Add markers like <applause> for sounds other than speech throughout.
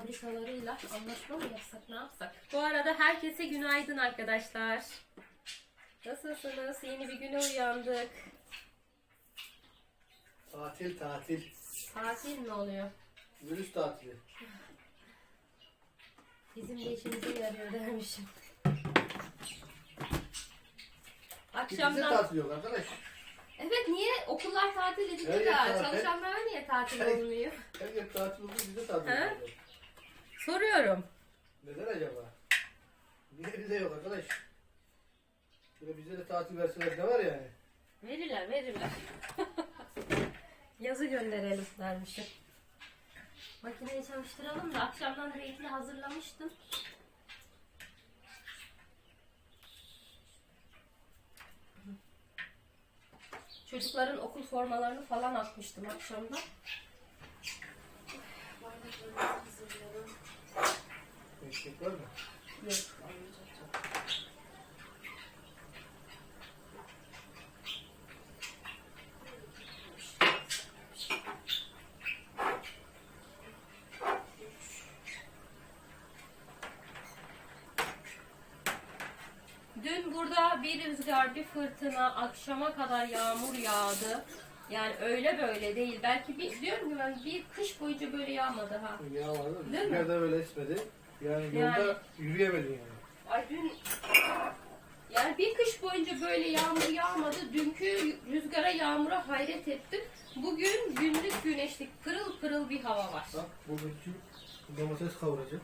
fabrikalarıyla anlaşma mı yapsak ne yapsak? Bu arada herkese günaydın arkadaşlar. Nasılsınız? Yeni bir güne uyandık. Tatil tatil. Tatil mi oluyor? Virüs tatili. Bizim de işimize yarıyor dermişim. Bizde Akşamdan... tatil yok arkadaş. Evet niye? Okullar tatil Her ediliyor yer tatil. çalışanlara niye tatil Her- olmuyor? Her yer tatil oldu bizde tatil He? yok. Soruyorum. Neden acaba? Niye bizde yok arkadaş? Şöyle bize de tatil verseler ne var yani? Verirler verirler. <laughs> Yazı gönderelim dermişim. Makineyi çalıştıralım da akşamdan renkli hazırlamıştım. Çocukların okul formalarını falan atmıştım akşamda. Ekmek var mı? Yok. Dün burada bir rüzgar, bir fırtına, akşama kadar yağmur yağdı. Yani öyle böyle değil. Belki bir, diyorum ki ben bir kış boyunca böyle yağmadı ha. Ya vardı. Değil mi? Da böyle esmedi. Yani yolda Yani. yürüyemedin yani. Ay dün yani bir kış boyunca böyle yağmur yağmadı. Dünkü rüzgara yağmura hayret ettim. Bugün günlük güneşlik pırıl pırıl bir hava var. Bak bugünkü domates kavuracak.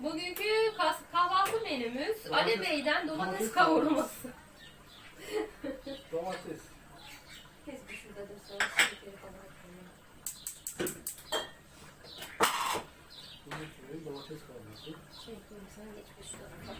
Bugünkü kas- kahvaltı menümüz Ali Bey'den domates domates kavurması. Domates. Kes bir şurada dur sana şu telefonu bakayım. Bugünkü domates kavurması. Şey koyayım sana geç bir şu tarafa.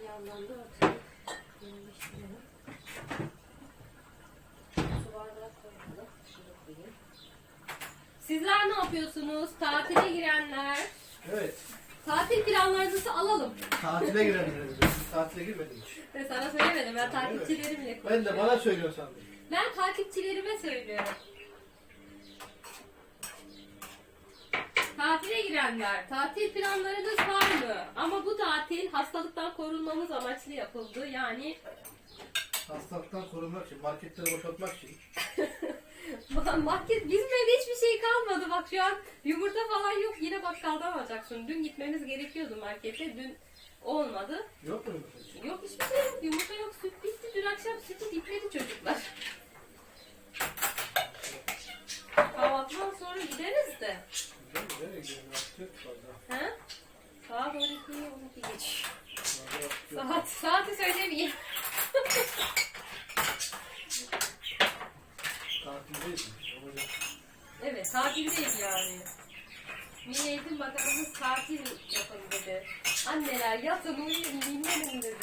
Bir yandan da atıyorum. Yerleştirelim. Su bardağı koyalım. Şurada koyayım. Sizler ne yapıyorsunuz? Tatile girenler. Evet. Tatil planlarınızı alalım. Tatile girebiliriz. Biz tatile girmedik hiç. Ben sana söylemedim. Ben takipçilerimle Ben de bana söylüyorsun sandım. Ben takipçilerime söylüyorum. Tatile girenler, tatil planlarınız var mı? Ama bu tatil hastalıktan korunmamız amaçlı yapıldı. Yani Hastalıktan korunmak için, marketleri boşaltmak için. <laughs> market bizim evde hiçbir şey kalmadı. Bak şu an yumurta falan yok. Yine bakkaldan alacaksın. Dün gitmemiz gerekiyordu markete. Dün olmadı. Yok mu yumurta? Yok hiçbir şey yok. Yumurta yok. Süt bitti. Dün akşam sütü dipledi çocuklar. Kahvaltıdan sonra gideriz de. Güzel güzel gidiyorum. Artık fazla. He? Saat 12 12 geç. Fazla. Saat, saati söylemeyeyim. Tatildeyiz. Evet tatildeyiz yani. Milli Eğitim Bakanımız tatil yapın dedi. Anneler yatın uyuyun dinlenin dedi.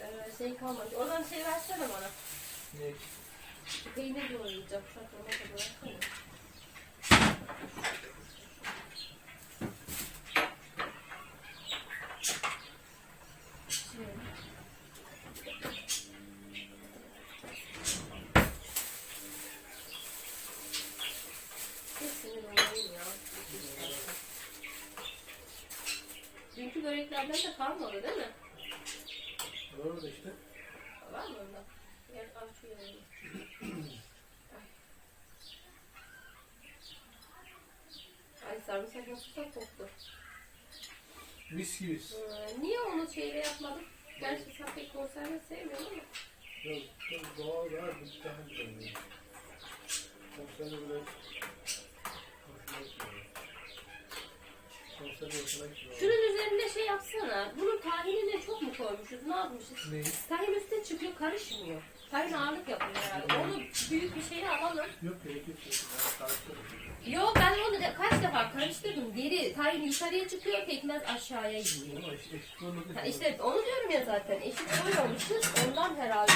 ee, şey kalmadı. Oradan şey versene bana. Ne? Peynir doğrayacağım. Saklama da bıraksana. Şöyle. Hepsini doğrayayım ya. Dünkü böreklerden de kalmadı değil mi? Doğru da işte. Var mı onda? Yer açıyor. Ay sarımsak nasıl çok koktu. Mis gibi. Ee, niye onu şeyle yapmadık? Gerçi sen pek konserve sevmiyorsun ama. Yok, doğal daha bir daha güzel. Konserve bile hoşuma gitmiyor. Şunun üzerinde şey yapsana. Bunun tahinine çok mu koymuşuz? Ne yapmışız? Neyi? Tahin üstte çıkıyor, karışmıyor. Tahin ağırlık yapıyor herhalde. Onu büyük bir şeye alalım. Yok gerek yok. yok. Ben onu de, kaç defa karıştırdım. Geri tahin yukarıya çıkıyor, pekmez aşağıya iniyor. Ha işte onu diyorum ya zaten. Eşit koymamışız. Ondan herhalde.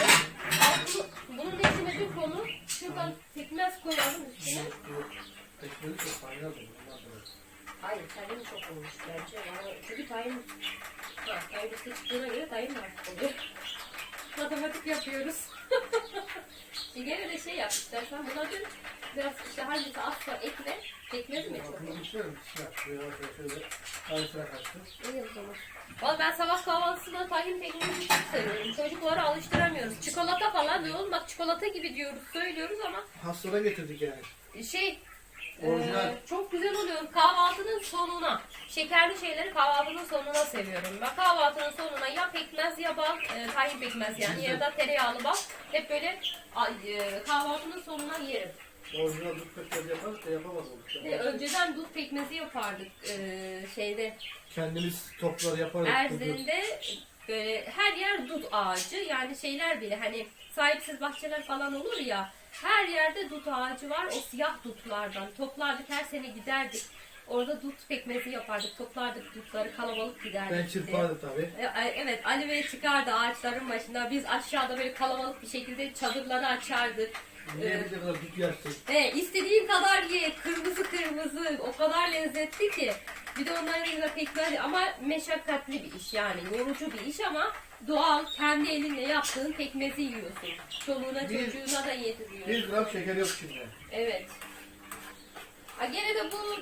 Altını, bunun içine bir konu. Şuradan pekmez koyalım üstüne. Çok faydalı. Hayır tayin çok olmuş bence. Yani çünkü tayin ha, tayin üstü çıktığına göre tayin de artık oluyor. <laughs> Matematik yapıyoruz. <laughs> Şimdi gene de şey yap istersen buna dün biraz işte hangisi asla ekle. Pekmez mi çok? Şöyle. Arasına kaçtı. İyi o zaman. Valla ben sabah kahvaltısında tahin pekmezi çok seviyorum. Çocukları alıştıramıyoruz. Çikolata falan diyoruz. Bak çikolata gibi diyoruz, söylüyoruz ama Hastada getirdik yani. şey Orijinal. e, çok güzel oluyor. Kahvaltının sonuna. Şekerli şeyleri kahvaltının sonuna seviyorum. Ben kahvaltının sonuna ya pekmez ya bal, e, tahin pekmez yani ya da tereyağlı bal. Hep böyle e, kahvaltının sonuna yerim. Orijinal dut pekmezi yaparız da yapamadım. Ve önceden dut pekmezi yapardık e, şeyde Kendimiz topları yaparız. Erzin'de böyle her yer dut ağacı yani şeyler bile hani sahipsiz bahçeler falan olur ya her yerde dut ağacı var o siyah dutlardan toplardık her sene giderdik orada dut pekmezi yapardık toplardık dutları kalabalık giderdik. Ben çırpardım tabii. E, Evet Ali Bey çıkardı ağaçların başında biz aşağıda böyle kalabalık bir şekilde çadırları açardık. Niye bize kadar dut yersin? E, istediğin kadar ye. Kırmızı kırmızı. O kadar lezzetli ki. Bir de onların yanında pekmez ama meşakkatli bir iş yani. Yorucu bir iş ama doğal kendi elinle yaptığın pekmezi yiyorsun. Çoluğuna Bir- çocuğuna da yediriyorsun. Bir gram şeker yok şimdi. Evet. Ha, gene de bu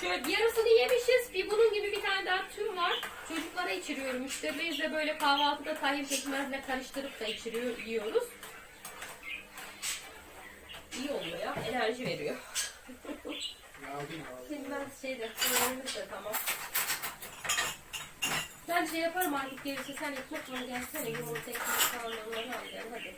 şöyle yarısını yemişiz. Bir bunun gibi bir tane daha tüm var. Çocuklara içiriyorum. Müşterilerimiz de böyle kahvaltıda tahin pekmezle karıştırıp da içiriyor, yiyoruz. İyi oluyor ya. Enerji veriyor. Lazım lazım. Şimdi ben şeyde, da tamam. Ben şey yaparım artık gerisi sen ekmek bana gelsene yumurta ekmek falan onları al hadi.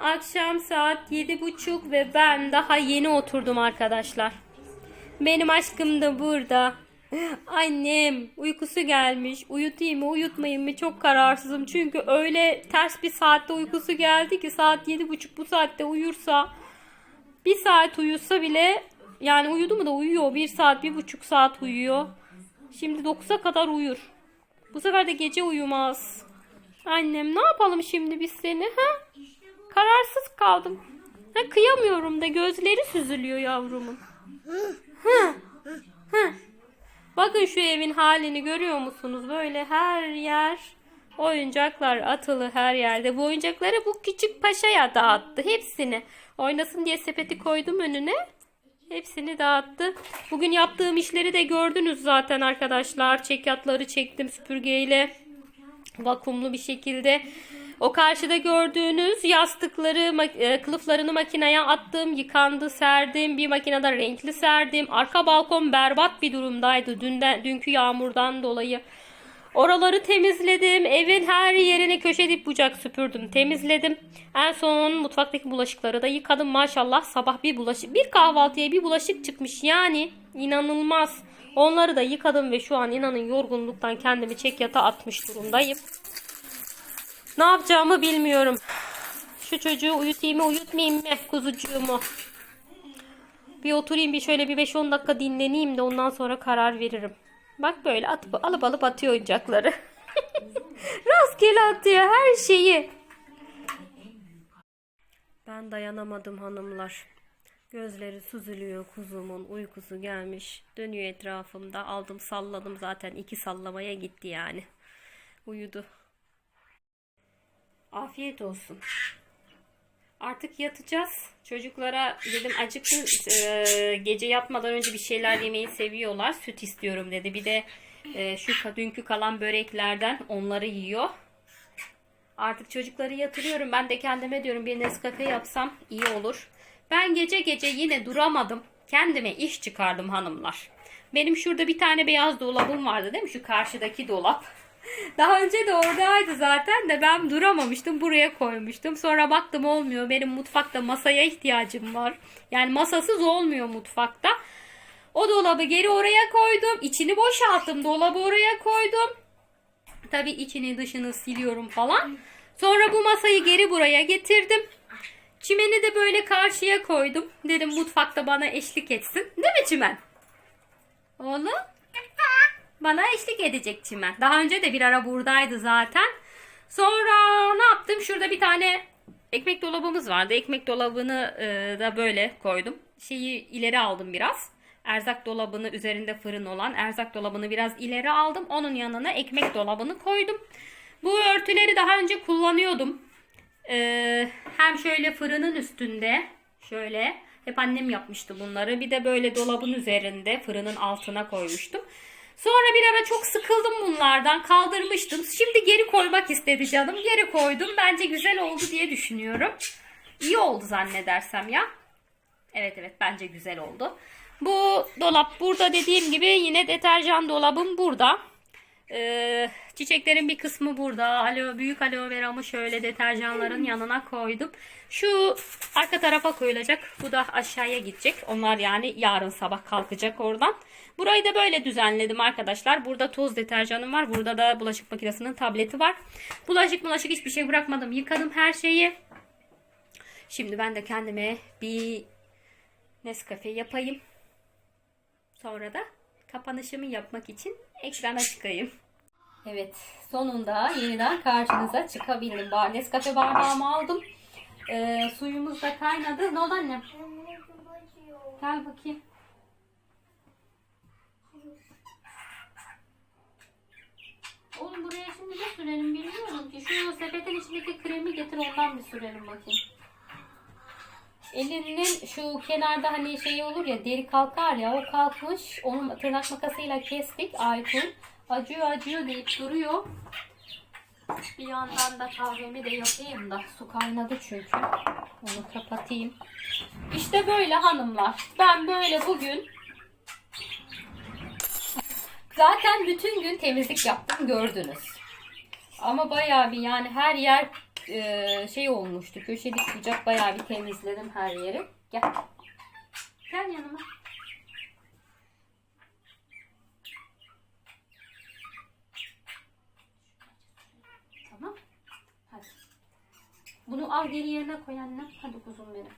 Akşam saat yedi buçuk ve ben daha yeni oturdum arkadaşlar. Benim aşkım da burada. Annem uykusu gelmiş. Uyutayım mı uyutmayayım mı çok kararsızım. Çünkü öyle ters bir saatte uykusu geldi ki saat yedi buçuk bu saatte uyursa bir saat uyusa bile yani uyudu mu da uyuyor. Bir saat bir buçuk saat uyuyor. Şimdi 9'a kadar uyur. Bu sefer de gece uyumaz. Annem ne yapalım şimdi biz seni ha? Kararsız kaldım. Ha, kıyamıyorum da gözleri süzülüyor yavrumun. Hı, hı. Bakın şu evin halini görüyor musunuz? Böyle her yer oyuncaklar atılı her yerde. Bu oyuncakları bu küçük paşaya dağıttı. Hepsini. Oynasın diye sepeti koydum önüne. Hepsini dağıttı. Bugün yaptığım işleri de gördünüz zaten arkadaşlar. Çekyatları çektim süpürgeyle. Vakumlu bir şekilde. O karşıda gördüğünüz yastıkları, e, kılıflarını makineye attım, yıkandı, serdim. Bir makinede renkli serdim. Arka balkon berbat bir durumdaydı dünden, dünkü yağmurdan dolayı. Oraları temizledim. Evin her yerini köşe dip bucak süpürdüm. Temizledim. En son mutfaktaki bulaşıkları da yıkadım. Maşallah sabah bir bulaşık, bir kahvaltıya bir bulaşık çıkmış. Yani inanılmaz. Onları da yıkadım ve şu an inanın yorgunluktan kendimi çekyata atmış durumdayım. Ne yapacağımı bilmiyorum. Şu çocuğu uyutayım mı uyutmayayım mı kuzucuğumu. Bir oturayım bir şöyle bir 5-10 dakika dinleneyim de ondan sonra karar veririm. Bak böyle atıp, alıp alıp atıyor oyuncakları. <laughs> Rastgele atıyor her şeyi. Ben dayanamadım hanımlar. Gözleri süzülüyor kuzumun uykusu gelmiş. Dönüyor etrafımda. Aldım salladım zaten iki sallamaya gitti yani. Uyudu. Afiyet olsun. Artık yatacağız. Çocuklara dedim acıkın e, gece yatmadan önce bir şeyler yemeyi seviyorlar. Süt istiyorum dedi. Bir de e, şu dünkü kalan böreklerden onları yiyor. Artık çocukları yatırıyorum. Ben de kendime diyorum bir Nescafe yapsam iyi olur. Ben gece gece yine duramadım. Kendime iş çıkardım hanımlar. Benim şurada bir tane beyaz dolabım vardı değil mi? Şu karşıdaki dolap. <laughs> Daha önce de oradaydı zaten de ben duramamıştım. Buraya koymuştum. Sonra baktım olmuyor. Benim mutfakta masaya ihtiyacım var. Yani masasız olmuyor mutfakta. O dolabı geri oraya koydum. İçini boşalttım. Dolabı oraya koydum. Tabii içini dışını siliyorum falan. Sonra bu masayı geri buraya getirdim. Çimeni de böyle karşıya koydum. Dedim mutfakta bana eşlik etsin. Değil mi Çimen? Oğlum? Bana eşlik edecek Çimen. Daha önce de bir ara buradaydı zaten. Sonra ne yaptım? Şurada bir tane ekmek dolabımız vardı. Ekmek dolabını e, da böyle koydum. Şeyi ileri aldım biraz. Erzak dolabını üzerinde fırın olan erzak dolabını biraz ileri aldım. Onun yanına ekmek dolabını koydum. Bu örtüleri daha önce kullanıyordum. Ee, hem şöyle fırının üstünde şöyle hep annem yapmıştı bunları. Bir de böyle dolabın üzerinde fırının altına koymuştum. Sonra bir ara çok sıkıldım bunlardan kaldırmıştım. Şimdi geri koymak istedi canım. Geri koydum. Bence güzel oldu diye düşünüyorum. İyi oldu zannedersem ya. Evet evet bence güzel oldu. Bu dolap burada dediğim gibi yine deterjan dolabım burada. Ee, çiçeklerin bir kısmı burada. Aloe, büyük aloe veramı şöyle deterjanların yanına koydum. Şu arka tarafa koyulacak. Bu da aşağıya gidecek. Onlar yani yarın sabah kalkacak oradan. Burayı da böyle düzenledim arkadaşlar. Burada toz deterjanım var. Burada da bulaşık makinesinin tableti var. Bulaşık bulaşık hiçbir şey bırakmadım. Yıkadım her şeyi. Şimdi ben de kendime bir Nescafe yapayım. Sonra da kapanışımı yapmak için ekrana çıkayım. Evet sonunda yeniden karşınıza çıkabildim. Bar Nescafe bardağımı aldım. Ee, suyumuz da kaynadı. Ne oldu annem? Gel bakayım. Oğlum buraya şimdi ne sürelim bilmiyorum ki. Şu sepetin içindeki kremi getir ondan bir sürelim bakayım. Elinin şu kenarda hani şey olur ya deri kalkar ya o kalkmış. Onu tırnak makasıyla kestik Aykun. Acıyor acıyor deyip duruyor. Bir yandan da kahvemi de yapayım da su kaynadı çünkü. Onu kapatayım. İşte böyle hanımlar. Ben böyle bugün zaten bütün gün temizlik yaptım gördünüz. Ama bayağı bir yani her yer e, şey olmuştu. Köşelik bucak bayağı bir temizledim her yeri. Gel. Gel yanıma. Tamam. Hadi. Bunu al geri yerine koy annem. Hadi kuzum benim.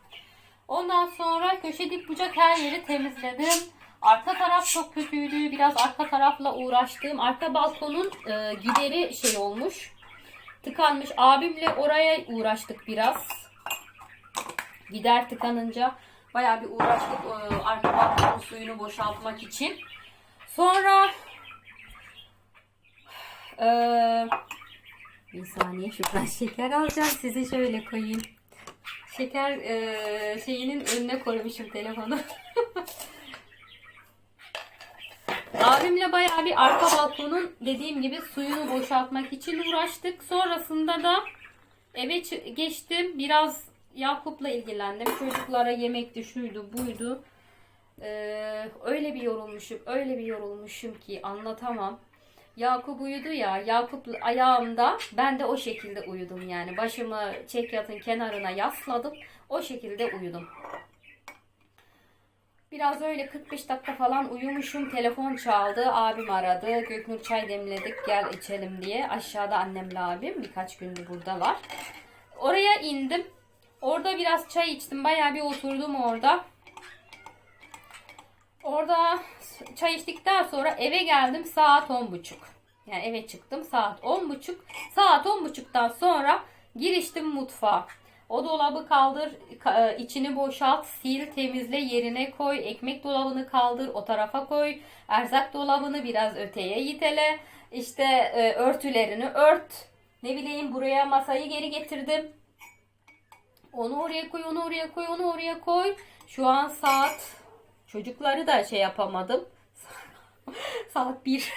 Ondan sonra köşe dip bucak her yeri temizledim. Arka taraf çok kötüydü. Biraz arka tarafla uğraştım. Arka balkonun e, gideri şey olmuş. Tıkanmış. Abimle oraya uğraştık biraz. Gider tıkanınca bayağı bir uğraştık e, arka balkonun suyunu boşaltmak için. Sonra e, bir saniye şuradan şeker alacağım. Size şöyle koyayım. Şeker e, şeyinin önüne koymuşum telefonu. <laughs> Abimle bayağı bir arka balkonun dediğim gibi suyunu boşaltmak için uğraştık. Sonrasında da eve geçtim. Biraz Yakup'la ilgilendim. Çocuklara yemek şuydu buydu. Ee, öyle bir yorulmuşum. Öyle bir yorulmuşum ki anlatamam. Yakup uyudu ya. Yakup ayağımda. Ben de o şekilde uyudum yani. Başımı çekyatın kenarına yasladım. O şekilde uyudum. Biraz öyle 45 dakika falan uyumuşum. Telefon çaldı. Abim aradı. Göknur çay demledik gel içelim diye. Aşağıda annemle abim birkaç gündür buradalar. Oraya indim. Orada biraz çay içtim. Bayağı bir oturdum orada. Orada çay içtikten sonra eve geldim saat 10.30. Yani eve çıktım saat 10.30. Saat 10.30'dan sonra giriştim mutfağa. O dolabı kaldır, ka- e, içini boşalt, sil, temizle, yerine koy. Ekmek dolabını kaldır, o tarafa koy. Erzak dolabını biraz öteye itele. İşte e, örtülerini ört. Ne bileyim buraya masayı geri getirdim. Onu oraya koy, onu oraya koy, onu oraya koy. Şu an saat çocukları da şey yapamadım. <laughs> saat 1.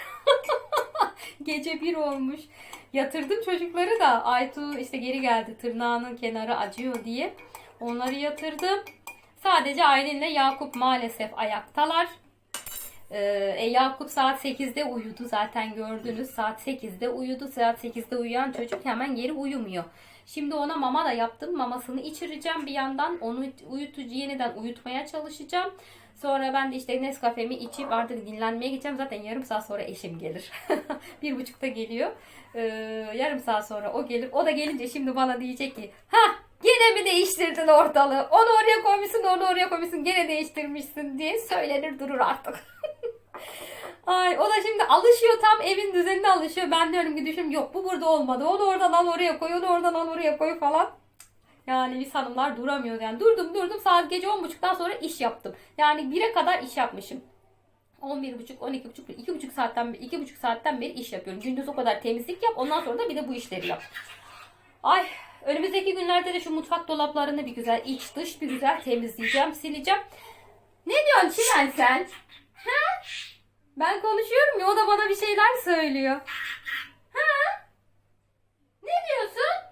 <laughs> Gece 1 olmuş. Yatırdım çocukları da. Aytu işte geri geldi. Tırnağının kenarı acıyor diye. Onları yatırdım. Sadece Aylin'le Yakup maalesef ayaktalar. Ee, e, Yakup saat 8'de uyudu. Zaten gördünüz. Saat 8'de uyudu. Saat 8'de uyuyan çocuk hemen geri uyumuyor. Şimdi ona mama da yaptım. Mamasını içireceğim bir yandan. Onu uyutucu yeniden uyutmaya çalışacağım. Sonra ben de işte Nescafe'mi içip artık dinlenmeye gideceğim. Zaten yarım saat sonra eşim gelir. <laughs> bir buçukta geliyor. Ee, yarım saat sonra o gelir. O da gelince şimdi bana diyecek ki ha gene mi değiştirdin ortalığı? Onu oraya koymuşsun, onu oraya koymuşsun. Gene değiştirmişsin diye söylenir durur artık. <laughs> Ay o da şimdi alışıyor tam evin düzenine alışıyor. Ben diyorum ki düşün yok bu burada olmadı. Onu oradan al oraya koy, onu oradan al oraya koy falan. Yani biz hanımlar duramıyoruz. Yani durdum durdum saat gece 10.30'dan sonra iş yaptım. Yani 1'e kadar iş yapmışım. 11.30, 12.30, 2.5 saatten 2.5 saatten beri iş yapıyorum. Gündüz o kadar temizlik yap. Ondan sonra da bir de bu işleri yap. Ay önümüzdeki günlerde de şu mutfak dolaplarını bir güzel iç dış bir güzel temizleyeceğim, sileceğim. Ne diyorsun Çimen sen? Ha? Ben konuşuyorum ya o da bana bir şeyler söylüyor. Ha? Ne diyorsun?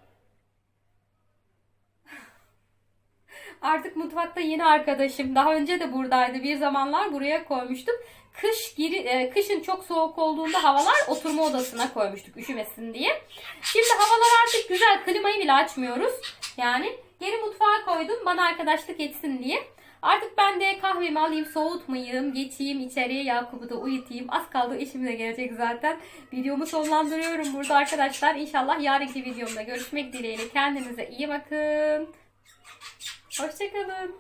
Artık mutfakta yeni arkadaşım. Daha önce de buradaydı. Bir zamanlar buraya koymuştum. Kış giri, e, kışın çok soğuk olduğunda havalar oturma odasına koymuştuk üşümesin diye. Şimdi havalar artık güzel. Klimayı bile açmıyoruz. Yani geri mutfağa koydum bana arkadaşlık etsin diye. Artık ben de kahvemi alayım, soğutmayayım, geçeyim içeriye Yakup'u da uyutayım. Az kaldı eşim de gelecek zaten. Videomu sonlandırıyorum burada arkadaşlar. İnşallah yarınki videomda görüşmek dileğiyle. Kendinize iyi bakın. Hoşçakalın.